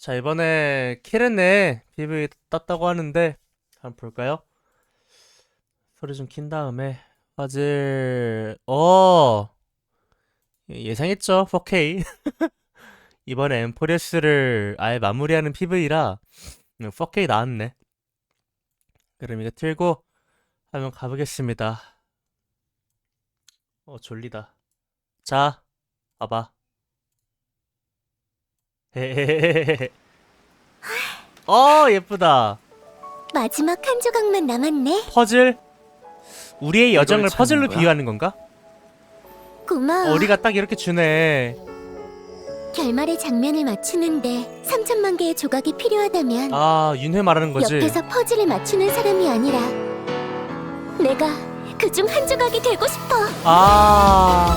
자, 이번에 키렌네. PV 땄다고 하는데 한번 볼까요? 소리 좀 킨 다음에 화질 어! 예상했죠? 4K 이번에 엠포레스를 아예 마무리하는 PV라 4K 나왔네. 그럼 이거 틀고 한번 가보겠습니다. 어 졸리다. 자 봐봐 헤헤헤헤헤 어 예쁘다 마지막 한 조각만 남았네. 퍼즐 우리의 여정을 찾는 퍼즐로 거야? 비유하는 건가? 고마워. 어, 우리가 딱 이렇게 주네 결말의 장면을 맞추는데 3천만 개의 조각이 필요하다면 아 윤회 말하는 거지 옆에서 퍼즐을 맞추는 사람이 아니라 내가 그 중 한 조각이 되고 싶어. 아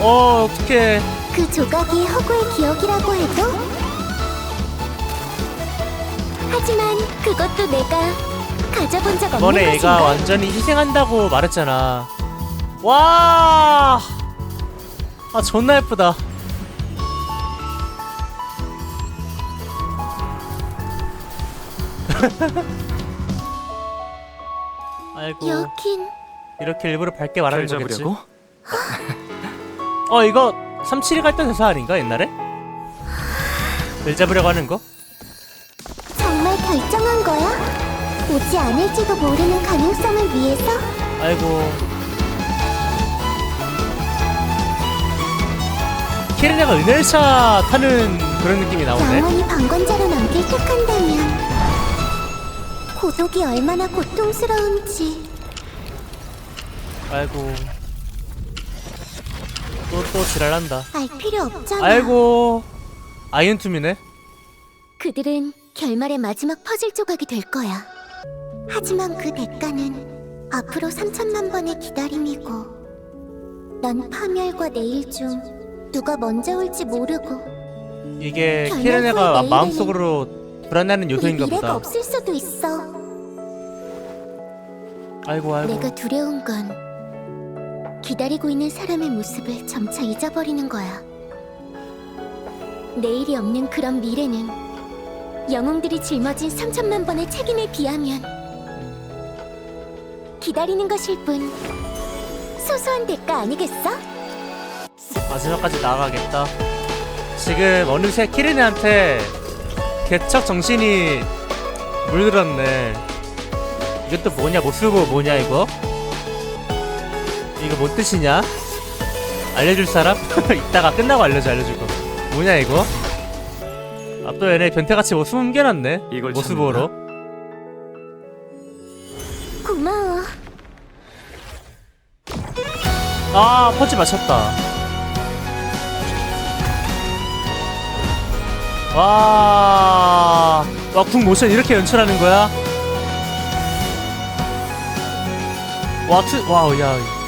어, 어떡해. 그 조각이 허구의 기억이라고 해도 하지만 그것도 내가 가져본 적 없는 이번에 얘가 것인가? 완전히 희생한다고 말했잖아. 와! 아, 존나 예쁘다. 아이고, 여긴 이렇게 일부러 밝게 말하는 잘 거겠지. 잡으려 고? 어, 이거 372갈때 대사 아닌가, 옛날에? 벨 잡으려고 하는 거? 정말 결정한 거야? 오지 않을지도 모르는 가능성을 위해서? 아이고. 키르네가 은열차 타는 그런 느낌이 나오네. 영원히 방관자로 남길 택한다면 고독이 얼마나 고통스러운지 아이고. 또, 또 지랄한다. 알 필요 없잖아. 아이고. 아이언툼이네. 그들은 결말의 마지막 퍼즐 조각이 될 거야. 하지만 그 대가는 앞으로 3천만 번의 기다림이고 넌 파멸과 내일 중 누가 먼저 올지 모르고 이게 결말 후에 마음속으로 불안해하는 우리 요소인가 미래가 보다. 없을 수도 있어. 아이고, 아이고. 내가 두려운 건 기다리고 있는 사람의 모습을 점차 잊어버리는 거야. 내일이 없는 그런 미래는 영웅들이 짊어진 3천만 번의 책임에 비하면 기다리는 것일 뿐 소소한 대가 아니겠어? 마지막까지 나가겠다. 지금 어느새 키르네한테 개척 정신이 물들었네. 이것도 뭐냐, 못 쓰고 뭐냐, 이거? 이거 뭔 뜻이냐? 알려줄 사람? 이따가 끝나고 알려줘, 알려줄 거. 뭐냐, 이거? 아, 또 얘네 변태같이 뭐 숨겨놨네. 이걸 모습으로. 고마워. 아, 퍼지 맞췄다. 와, 와, 궁 모션 이렇게 연출하는 거야? 와, 트, 와우, 야.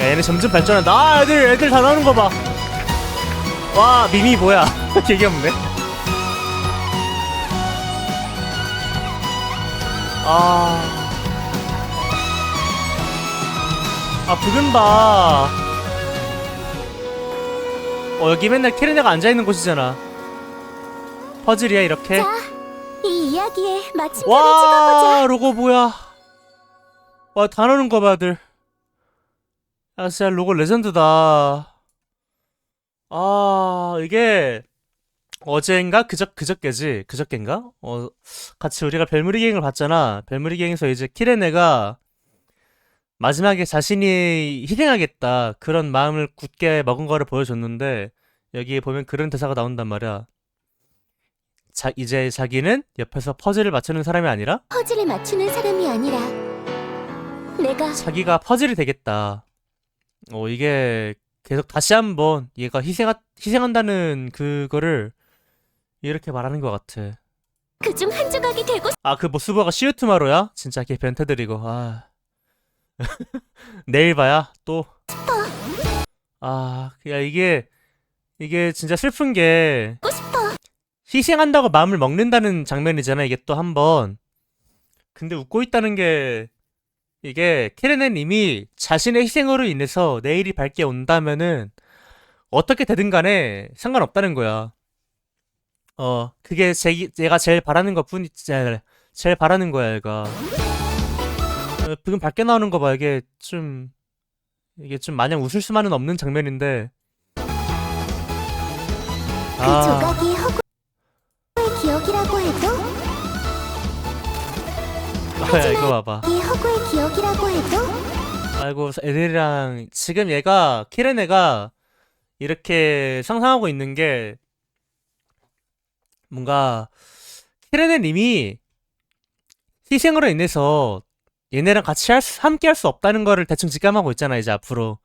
야, 얘네 점점 발전한다. 아, 애들, 애들 다 나오는 거 봐. 와, 미미 뭐야. 되게 없네. 아. 아, 부금 봐. 어, 여기 맨날 캐리네가 앉아있는 곳이잖아. 퍼즐이야, 이렇게. 자, 이 이야기의 마침표를 찍어보자. 와, 로고 뭐야. 와, 다 나오는 거 봐, 들. 아, 진짜 로고 레전드다. 아, 이게 어제인가? 그저, 그저께지? 그저께인가? 어, 같이 우리가 벨무리 기행을 봤잖아. 벨무리 기행에서 이제 키레네가 마지막에 자신이 희생하겠다. 그런 마음을 굳게 먹은 거를 보여줬는데, 여기에 보면 그런 대사가 나온단 말이야. 자, 이제 자기는 옆에서 퍼즐을 맞추는 사람이 아니라 퍼즐을 맞추는 사람이 아니라 내가 자기가 퍼즐이 되겠다. 어, 이게 계속 다시 한번 얘가 희생하, 희생한다는 그거를 이렇게 말하는 것 같아. 그중 한 조각이 되고 아, 그 모스버가 시우트마로야? 진짜 걔 변태들이고, 아. 내일 봐야, 또. 아, 야, 이게, 이게 진짜 슬픈 게. 희생한다고 마음을 먹는다는 장면이잖아, 이게 또 한 번. 근데 웃고 있다는 게, 이게, 이미 자신의 희생으로 인해서 내일이 밝게 온다면은, 어떻게 되든 간에 상관없다는 거야. 어 그게 제 얘가 제일 바라는 것 뿐이 제일, 제일 바라는 거야 얘가. 어, 지금 밖에 나오는 거 봐. 이게 좀 이게 좀 마냥 웃을 수만은 없는 장면인데. 그 아. 조각이 허구의 기억이라고 해도 아, 이거 봐봐. 이 허구의 기억이라고 해도? 아이고 애들이랑 지금 얘가 키레네가 이렇게 상상하고 있는 게 뭔가 키레네님이 희생으로 인해서 얘네랑 같이 할 수, 함께 할 수 없다는 거를 대충 직감하고 있잖아 이제 앞으로.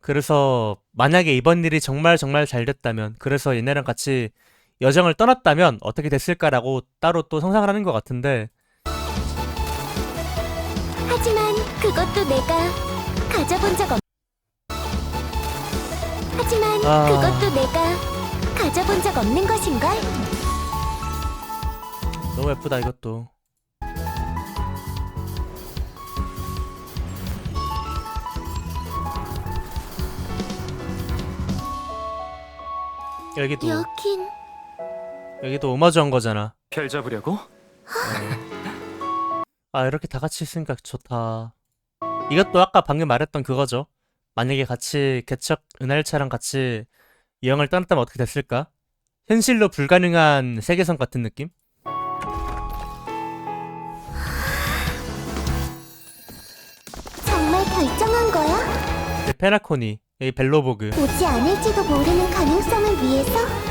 그래서 만약에 이번 일이 정말 정말 잘 됐다면 그래서 얘네랑 같이 여정을 떠났다면 어떻게 됐을까라고 따로 또 상상을 하는 것 같은데 하지만 그것도 내가 가져본 적 없. 하지만 아. 그것도 내가 가져본 적 없는 것인걸? 너무 예쁘다 이것도 여기도 여긴 여기도 오마주한 거잖아 별 잡으려고? 아 이렇게 다 같이 있으니까 좋다 이것도 아까 방금 말했던 그거죠 만약에 같이 개척 은하열차랑 같이 여행을 떠났다면 어떻게 됐을까? 현실로 불가능한 세계선 같은 느낌? 정말 결정한 거야? 네, 페나코니 벨로보그 오지 않을지도 모르는 가능성을 위해서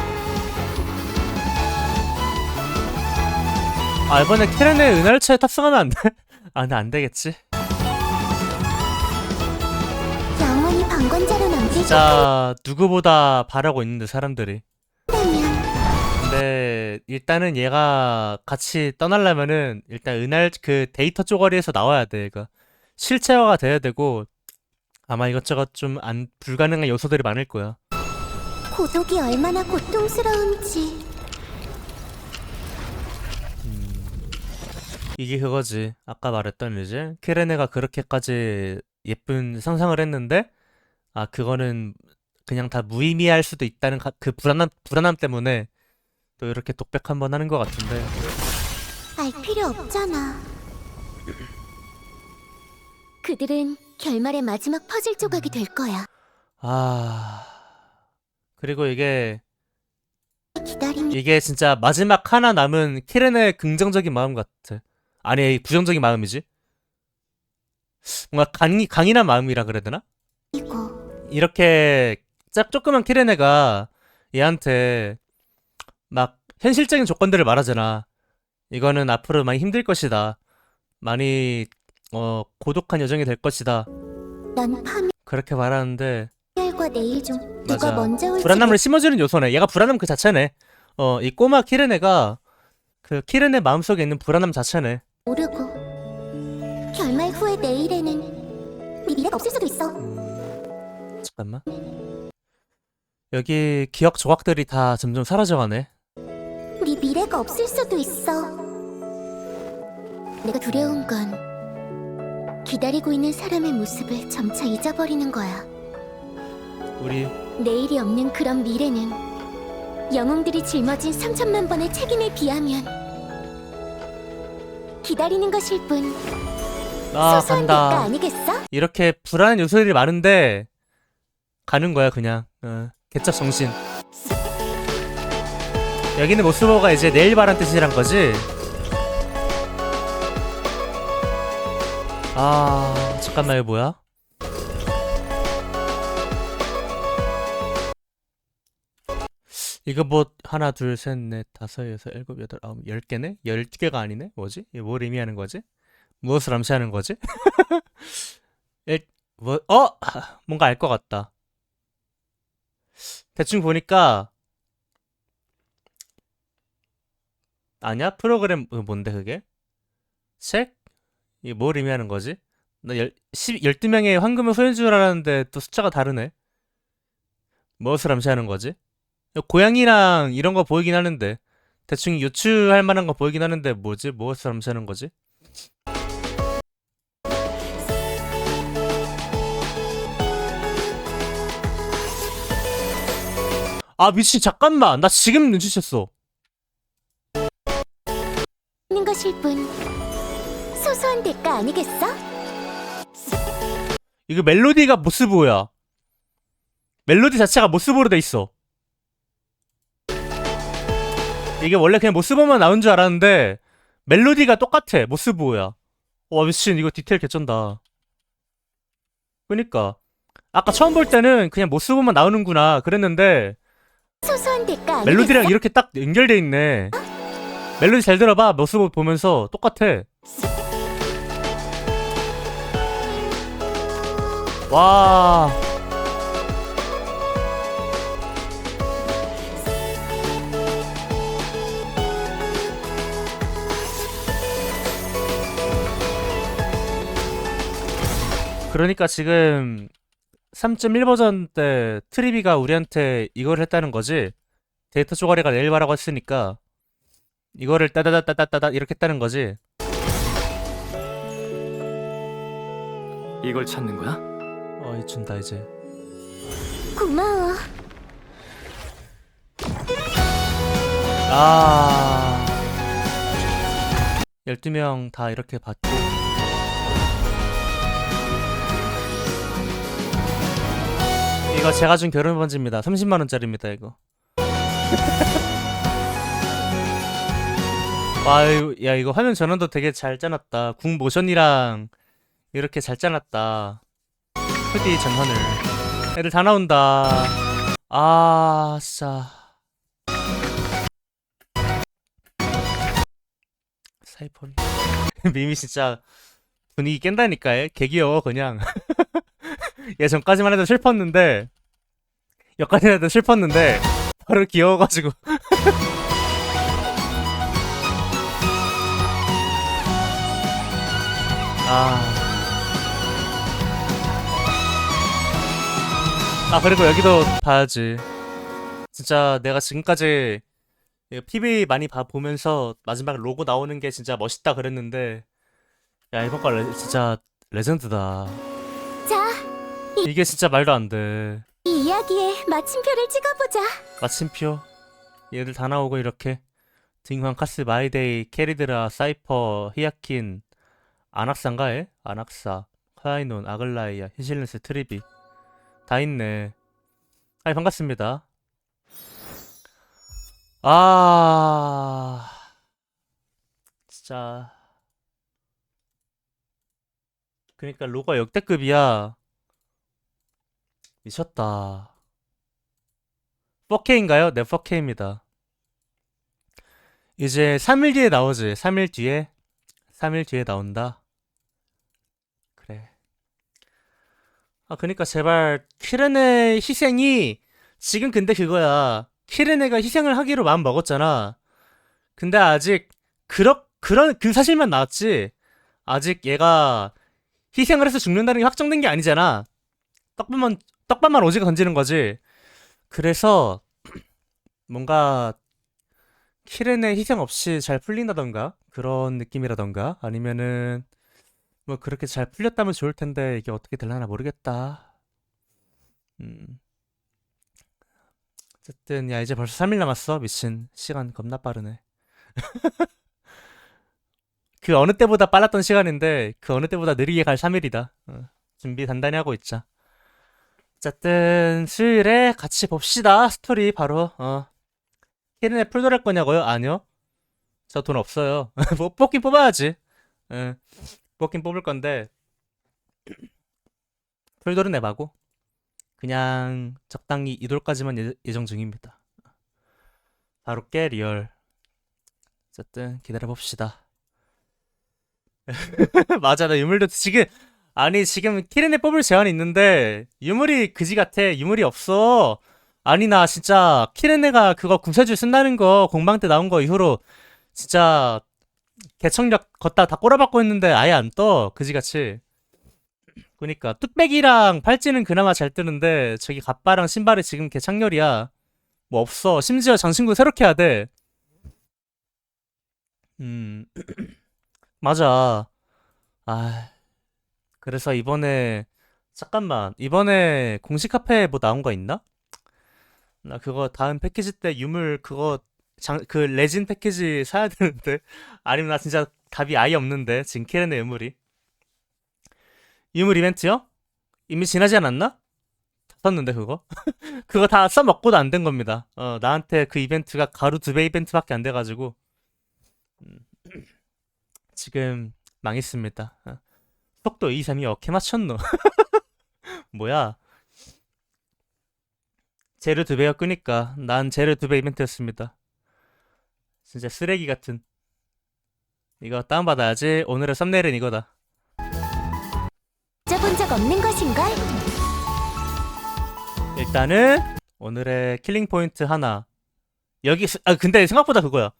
아 이번에 캐렌의 은하열차에 탑승하면 안 돼? 아 근데 안 되겠지? 영원히 방관자로 남길 진짜 누구보다 바라고 있는데 사람들이. 거라면 근데 일단은 얘가 같이 떠나려면은 일단 은할 그 데이터 쪼가리에서 나와야 돼 얘가. 실체화가 돼야 되고 아마 이것저것 좀 안 불가능한 요소들이 많을 거야. 고독이 얼마나 고통스러운지 이게 그거지 아까 말했던 이제 키레네가 그렇게까지 예쁜 상상을 했는데 아 그거는 그냥 다 무의미할 수도 있다는 가- 그 불안함 불안함 때문에 또 이렇게 독백 한번 하는 것 같은데 알 필요 없잖아. 그들은 결말의 마지막 퍼즐 조각이 될 거야. 아 그리고 이게 기다림 이게 진짜 마지막 하나 남은 키렌의 긍정적인 마음 같아. 아니, 부정적인 마음이지. 뭔가 강, 강인한 마음이라 그래야 되나? 이렇게 짝 조그만 키레네가 얘한테 막 현실적인 조건들을 말하잖아. 이거는 앞으로 많이 힘들 것이다. 많이 어 고독한 여정이 될 것이다. 넌 그렇게 말하는데 파멸과 내일 중 누가 맞아. 먼저 올지 불안함을 심어주는 요소네. 얘가 불안함 그 자체네. 어, 이 꼬마 키레네가 그 키레네 마음속에 있는 불안함 자체네. 모르고 결말 후의 내일에는 네 미래가 없을 수도 있어. 음, 잠깐만. 여기 기억 조각들이 다 점점 사라져가네. 네 미래가 없을 수도 있어. 내가 두려운 건 기다리고 있는 사람의 모습을 점차 잊어버리는 거야. 우리 내일이 없는 그런 미래는 영웅들이 짊어진 3천만 번의 책임에 비하면 기다리는 것일 뿐 아 소소한 대가 간다. 아니겠어? 이렇게 불안한 요소들이 많은데 가는 거야 그냥. 어, 개척 정신. 여기는 모스버가 이제 내일 바란 뜻이란 거지. 아 잠깐만 이거 뭐야? 이거 뭐 하나 둘 셋 넷 다섯 여섯 일곱 여덟 아홉 열 개네? 열 개가 아니네? 뭐지? 이게 뭘 의미하는 거지? 무엇을 암시하는 거지? 일, 뭐, 어? 아, 뭔가 알 것 같다. 대충 보니까 아니야? 프로그램 어, 뭔데 그게? 책? 이게 뭘 의미하는 거지? 나 열, 10, 12명의 황금을 알았는데 또 숫자가 다르네. 무엇을 암시하는 거지? 고양이랑 이런 거 보이긴 하는데 대충 유추할 만한 거 보이긴 하는데 뭐지? 무엇을 암시하는 거지? 아 미친 잠깐만 나 지금 눈치챘어 있는 것일 뿐 소소한 대가 아니겠어? 이거 멜로디가 모스보야. 멜로디 자체가 모스보로 돼 있어. 이게 원래 그냥 모스보만 나온 줄 알았는데 멜로디가 똑같아. 모스보야. 와 미친 이거 디테일 개쩐다. 그니까 아까 처음 볼 때는 그냥 모스보만 나오는구나 그랬는데? 멜로디랑 이렇게 딱 연결돼 있네. 멜로디 잘 들어봐. 모스보 보면서 똑같아. 와. 그러니까 지금 3.1 버전 때 트리비가 우리한테 이걸 했다는 거지. 데이터 쪼가리가 내일바라고 했으니까 이거를 따다다다다다다 이렇게 했다는 거지. 이걸 찾는 거야? 어, 이 준다 이제. 고마워. 아. 12명 다 이렇게 받고 이거 제가 준 결혼 반지입니다. 30만 원짜리입니다, 이거. 와, 야, 이거 화면 전환도 되게 잘 짜놨다. 궁 모션이랑 이렇게 잘 짜놨다. 후디 전환을. 애들 다 나온다. 아, 진짜. 사이퍼리. 미미 진짜 분위기 깬다니까, 얘. 개 귀여워, 그냥. 예전까지만 해도 슬펐는데, 여기까지만 해도 슬펐는데, 바로 귀여워가지고. 아. 아, 그리고 여기도 봐야지. 진짜 내가 지금까지 PV 많이 봐 보면서 마지막 로고 나오는 게 진짜 멋있다 그랬는데, 야, 이번 거 레- 진짜 레전드다. 자, 이게 진짜 말도 안 돼. 이 이야기에 마침표를 찍어보자. 마침표. 얘들 다 나오고 이렇게. 딩황, 카스, 마이데이, 캐리드라, 사이퍼, 히야킨, 아낙사인가에? 아낙사, 카이논, 아글라이아, 히실렌스, 트리비. 다 있네. 아이, 반갑습니다. 아, 진짜. 그러니까 로가 역대급이야. 미쳤다. 4K인가요? 네, 4K입니다. 이제 3일 뒤에 나오지. 3일 뒤에. 3일 뒤에 나온다. 그래. 아, 그니까 제발, 키르네 희생이, 지금 근데 그거야. 키르네가 희생을 하기로 마음 먹었잖아. 근데 아직, 그런, 그런, 그 사실만 나왔지. 아직 얘가 희생을 해서 죽는다는 게 확정된 게 아니잖아. 떡밥만, 떡밥만 오지게 던지는 거지. 그래서 뭔가 키렌의 희생 없이 잘 풀린다던가 그런 느낌이라던가 아니면은 뭐 그렇게 잘 풀렸다면 좋을 텐데 이게 어떻게 될려나 모르겠다. 음. 어쨌든 야 이제 벌써 3일 남았어 미친 시간 겁나 빠르네. 그 어느 때보다 빨랐던 시간인데 그 어느 때보다 느리게 갈 3일이다. 어, 준비 단단히 하고 있자. 어쨌든 수요일에 같이 봅시다. 스토리 바로 어. 키른에 풀돌 할 거냐고요? 아니요. 저 돈 없어요. 뭐 뽑긴 뽑아야지. 예. 뽑긴 뽑을 건데 풀돌은 내마고 그냥 적당히 이돌까지만 예, 예정 중입니다. 바로 깨 리얼. 어쨌든 기다려 봅시다. 맞아, 나 유물도 지금 아니 지금 키렌에 뽑을 제한이 있는데 유물이 그지 같아. 유물이 없어. 아니 나 진짜 키렌네가 그거 구세주 쓴다는 거 공방 때 나온 거 이후로 진짜 개청력 걷다 다 꼬라박고 있는데 아예 안 떠. 그지같이. 그니까 뚝배기랑 팔찌는 그나마 잘 뜨는데 저기 갑바랑 신발이 지금 개창렬이야. 뭐 없어. 심지어 장신구 새롭게 해야 돼. 음, 맞아. 아, 그래서 이번에, 잠깐만, 이번에 공식 카페 뭐 나온 거 있나? 나 그거 다음 패키지 때 유물 그거 장, 그 레진 패키지 사야 되는데 아니면 나 진짜 답이 아예 없는데 지금 키렌의 유물이 유물 이벤트요? 이미 지나지 않았나? 다 썼는데 그거? 그거 다 써먹고도 안 된 겁니다. 어 나한테 그 이벤트가 가루 두 배 이벤트밖에 안 돼가지고 음, 지금 망했습니다. 어. 속도 2, 3이 어케 맞췄노? 뭐야? 재료 두 배가 끄니까 난 재료 두 배 이벤트였습니다. 진짜 쓰레기 같은. 이거 다운받아야지. 오늘의 썸네일은 이거다. 써본 적 없는 것인걸? 일단은 오늘의 킬링 포인트 하나. 여기 스- 아 근데 생각보다 그거야.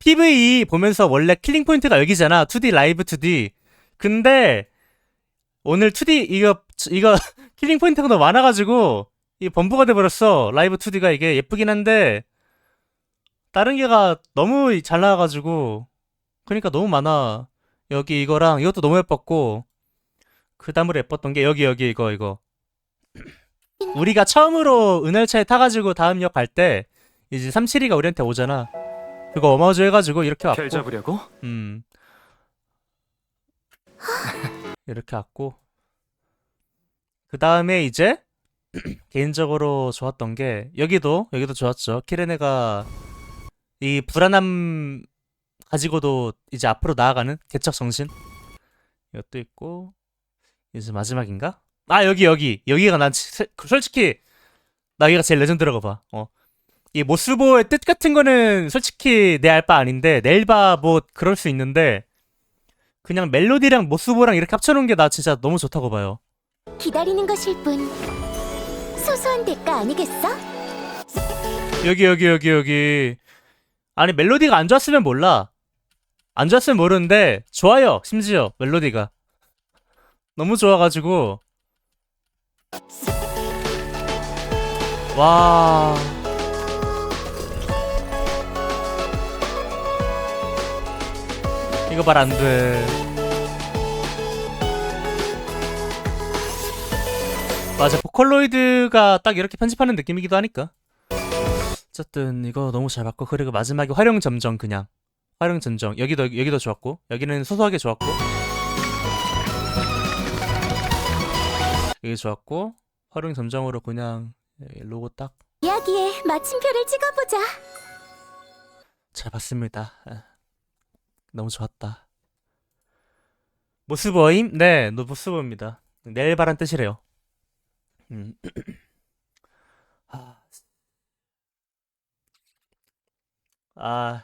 PVE 보면서 원래 킬링 포인트가 여기잖아. 2D 라이브 2D. 근데 오늘 2D 이거 이거 킬링 포인트가 너무 많아가지고 이 범부가 돼버렸어. 라이브 2D가 이게 예쁘긴 한데 다른 게가 너무 잘 나와가지고 그러니까 너무 많아. 여기 이거랑 이것도 너무 예뻤고 그 다음으로 예뻤던 게 여기 여기 이거 이거 우리가 처음으로 은열차에 타가지고 다음 역 갈 때 이제 372가 우리한테 오잖아. 그거 어마어주 해가지고 이렇게 별 왔고, 잡으려고? 음 이렇게 왔고 그 다음에 이제 개인적으로 좋았던 게 여기도 여기도 좋았죠. 키레네가 이 불안함 가지고도 이제 앞으로 나아가는 개척 정신 이것도 있고 이제 마지막인가? 아 여기 여기 여기가 난 치- 솔직히 나 여기가 제일 레전드라고 봐. 어. 이 모스보의 뜻 같은 거는 솔직히 내 알 바 아닌데 넬바 뭐 그럴 수 있는데 그냥 멜로디랑 모스보랑 이렇게 합쳐놓은 게 나 진짜 너무 좋다고 봐요. 기다리는 것일 뿐. 소소한 대가 아니겠어? 여기 여기 여기 여기 아니 멜로디가 안 좋았으면 몰라 안 좋았으면 모르는데 좋아요 심지어 멜로디가 너무 좋아가지고 와 이거 말 안돼 맞아 보컬로이드가 딱 이렇게 편집하는 느낌이기도 하니까. 어쨌든 이거 너무 잘 봤고 그리고 마지막에 활용 점정 그냥. 활용 점정. 여기도 여기도 좋았고 여기는 소소하게 좋았고. 여기 좋았고 활용 점정으로 그냥 로고 딱. 잘 이야기에 마침표를 찍어보자. 봤습니다. 아, 너무 좋았다. 모스보임? 네 노- 모스보입니다. 내일 바란 뜻이래요 음. 아, 아